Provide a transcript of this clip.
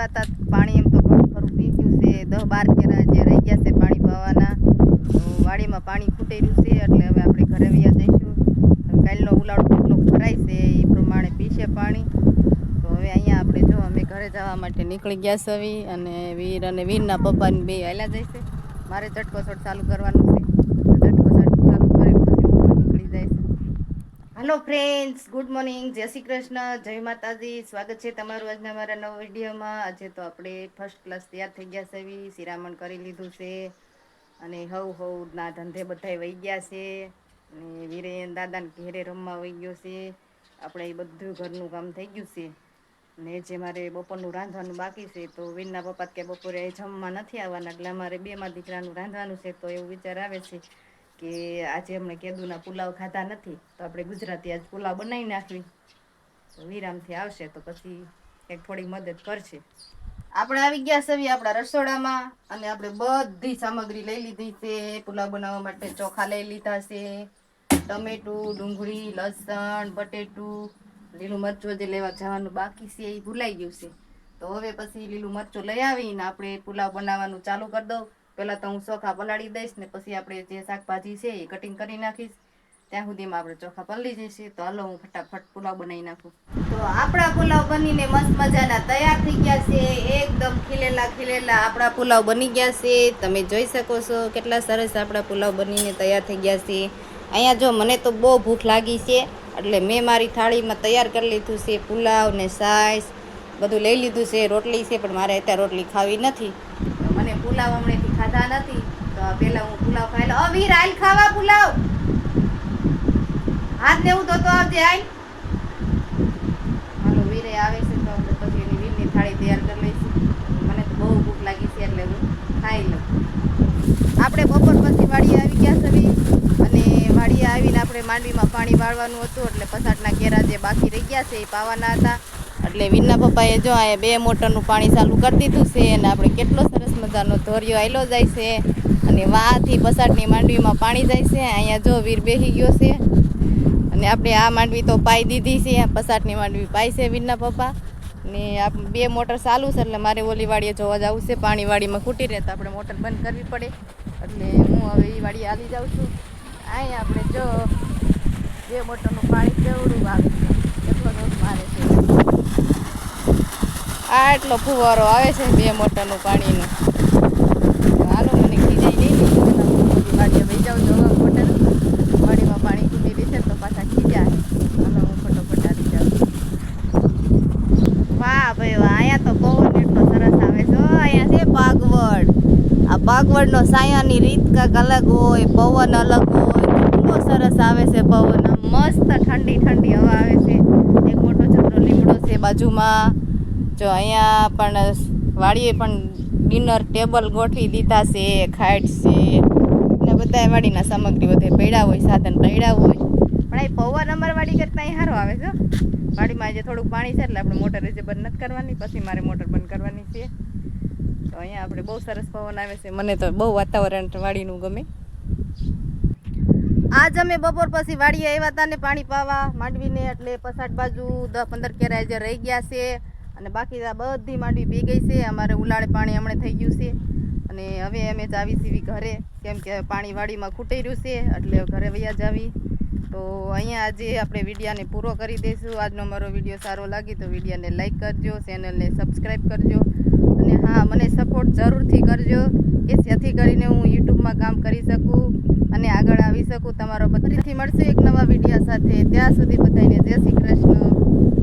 આવ્યા પાણી એમ તો ઘણું ખરું પી ગયું છે. દસ બાર કેરા જે રહી ગયા છે પાણી પાવાના. તો વાડીમાં પાણી ખૂટી રહ્યું છે એટલે હવે આપણે ઘરે વ્યા જઈશું. કાલનો ઉલાળો કેટલો ભરાય છે એ પ્રમાણે પીશે પાણી. તો હવે અહીંયા આપણે જો અમે ઘરે જવા માટે નીકળી ગયા સવી અને વીર અને વીરના પપ્પાને બે હાલ્યા જઈશે મારે ચટકો શોટ ચાલુ કરવાનું છે તો ચટકો શોટ ચાલુ કરીને પછી હું પણ નીકળી જઈશ હેલો ફ્રેન્ડ્સ ગુડ મોર્નિંગ જય શ્રી કૃષ્ણ. જય માતાજી. સ્વાગત છે તમારું આજના મારા નવા વિડીયોમાં. આજે તો આપણે ફર્સ્ટ ક્લાસ તૈયાર થઈ ગયા છે. એવી શિરામણ કરી લીધું છે. અને હવ હવ ના ધંધે બધાય વહી ગયા છે. અને વીરે દાદાને ઘેરે રમવા વહી ગયો છે. આપણે એ બધું ઘરનું કામ થઈ ગયું છે. ને જે મારે બપોરનું રાંધવાનું બાકી છે, તો વીરના પપ્પા કે બપોરે જમવા નથી આવવાના. એટલે અમારે બેમાં દીકરાનું રાંધવાનું છે, તો એવું વિચાર આવે છે. કે આજે અમને કેદુના પુલાવ ખાધા નથી, તો આપણે ગુજરાતી આજ પુલાવ બનાવી નાખવી. તો વિરામથી આવશે તો પછી એક થોડી મદદ કરશે. આપણે આવી ગયા સવી આપણા રસોડામાં અને આપણે બધી સામગ્રી લઈ લીધી છે. પુલાવ બનાવવા માટે ચોખા લઈ લીધા છે. ટમેટું, ડુંગળી, લસણ, બટેટું, લીલું મરચું જે લેવા જવાનું બાકી છે, એ ભૂલાઈ ગયું છે. તો હવે પછી લીલું મરચું લઈ આવીને આપણે પુલાવ બનાવવાનું ચાલુ કરી દઉં. પહેલાં તો હું ચોખા પલાળી દઈશ ને પછી આપણે જે શાકભાજી છે એ કટિંગ કરી નાખીશ. ત્યાં સુધીમાં આપણે ચોખા પલળી જશે. તો હાલો હું ફટાફટ પુલાવ બનાવી નાખું. તો આપણા પુલાવ બનીને મસ્ત મજાના તૈયાર થઈ ગયા છે. એકદમ ખીલેલા ખીલેલા આપણા પુલાવ બની ગયા છે. તમે જોઈ શકો છો કેટલા સરસ આપણા પુલાવ બનીને તૈયાર થઈ ગયા છે. અહીંયા જો મને તો બહુ ભૂખ લાગી છે, એટલે મેં મારી થાળીમાં તૈયાર કરી લીધું છે પુલાવ ને સાઈસ. બધું લઈ લીધું છે, રોટલી છે, પણ મારે અત્યારે રોટલી ખાવી નથી. પુલાવ હમણાંથી ખાધા નથી, તો પેલા હું પુલાવ ખાઈ લઉં. વીર આલ ખાવા પુલાવ. હાથ ને હું તો તો આવજે આઈ હાલો, વીરે આવે છે તો આપણે પછી એની વીરની થાળી તૈયાર કરી લઈશું. મને તો બહુ ભૂખ લાગી છે એટલે હું ખાઈ લઉં. આપણે બપોર પછી વાડીએ આવી ગયા છે અને વાડીએ આવીને આપણે માંડવીમાં પાણી વાળવાનું હતું, એટલે પસાટના કેરા જે બાકી રહી ગયા છે એ પાવાના હતા. એટલે વિના પપ્પાએ જો આ બે મોટરનું પાણી ચાલુ કરી દીધું છે અને આપણે કેટલો સરસ મજાનો ધોરિયો આવેલો જાય છે અને વાથી પસાટની માંડવીમાં પાણી જાય છે. અહીંયા જો વીર બેસી ગયો છે અને આપણે આ માંડવી તો પાઈ દીધી છે. પસાટની માંડવી પાઈ છે વીરના પપ્પા. ને આ બે મોટર ચાલુ છે એટલે મારે ઓલી વાડીએ જોવા જવું છે. પાણી વાડીમાં ખૂટી રહે તો આપણે મોટર બંધ કરવી પડે. એટલે હું હવે એ વાડી આવી જાઉં છું. અહીં આપણે જો બે મોટરનું પાણી કેવડું આવે કેટલો દોષ મારે છે આટલો ફુવારો આવે છે બે મોટરનું પાણીનું. હાલો, મને ખીજાઈ નહીં વાડીએ વહી જાઉં જો મોટર પાણીમાં પાણી ખૂટી રહી છે તો પાછા ખીજા હાલો હું આવી જાઉં. વાહ ભાઈ વાહ, અહીંયા તો પવન એટલો સરસ આવે છે. અહીંયા છે પાગવડ આ પાગવડનો સાયાની રીત કાંઈક અલગ હોય, પવન અલગ હોય કેટલો સરસ આવે છે પવન. મસ્ત ઠંડી ઠંડી હવા આવે છે. એક મોટો છોકરો લીમડો છે બાજુમાં. જો અહીંયા પણ વાડીએ પણ ડિનર ટેબલ ગોઠવી દીધા છે, ખાટ છે, ને બધા વાડીના સામગ્રી બધે પડ્યા હોય, સાધન પડ્યા હોય. પણ એ પૌવા નંબર વાડી કરતાં અહીં સારો આવે છે વાડીમાં આજે થોડુંક પાણી છે એટલે આપણે મોટર જે બંધ નથી કરવાની, પછી મારે મોટર બંધ કરવાની છે. તો અહીંયા આપણે બહુ સરસ પવન આવે છે, મને તો બહુ વાતાવરણ વાડીનું ગમે. આજ અમે બપોર પછી વાડીએ આવ્યા હતા ને પાણી પાવા માંડવીને, એટલે પસાટ બાજુ દસ પંદર કેરા જે રહી ગયા છે. અને બાકી આ બધી માંડવી પી ગઈ છે. અમારે ઉલાળે પાણી હમણાં થઈ ગયું છે. અને હવે અમે જાવી સીવી ઘરે, કેમ કે પાણી વાડીમાં છે, એટલે ઘરે વયા જાવી. તો અહીંયા આજે આપણે વિડીયાને પૂરો કરી દઈશું. આજનો મારો વીડિયો સારો લાગે તો વિડીયાને લાઈક કરજો, ચેનલને સબસ્ક્રાઈબ કરજો. અને હા, મને સપોર્ટ જરૂરથી કરજો, કે જેથી કરીને હું યુટ્યુબમાં કામ કરી શકું અને આગળ આવી શકું. તમારો ફરીથી મળશે એક નવા વિડીયા સાથે. ત્યાં સુધી બધાને જય શ્રી કૃષ્ણ.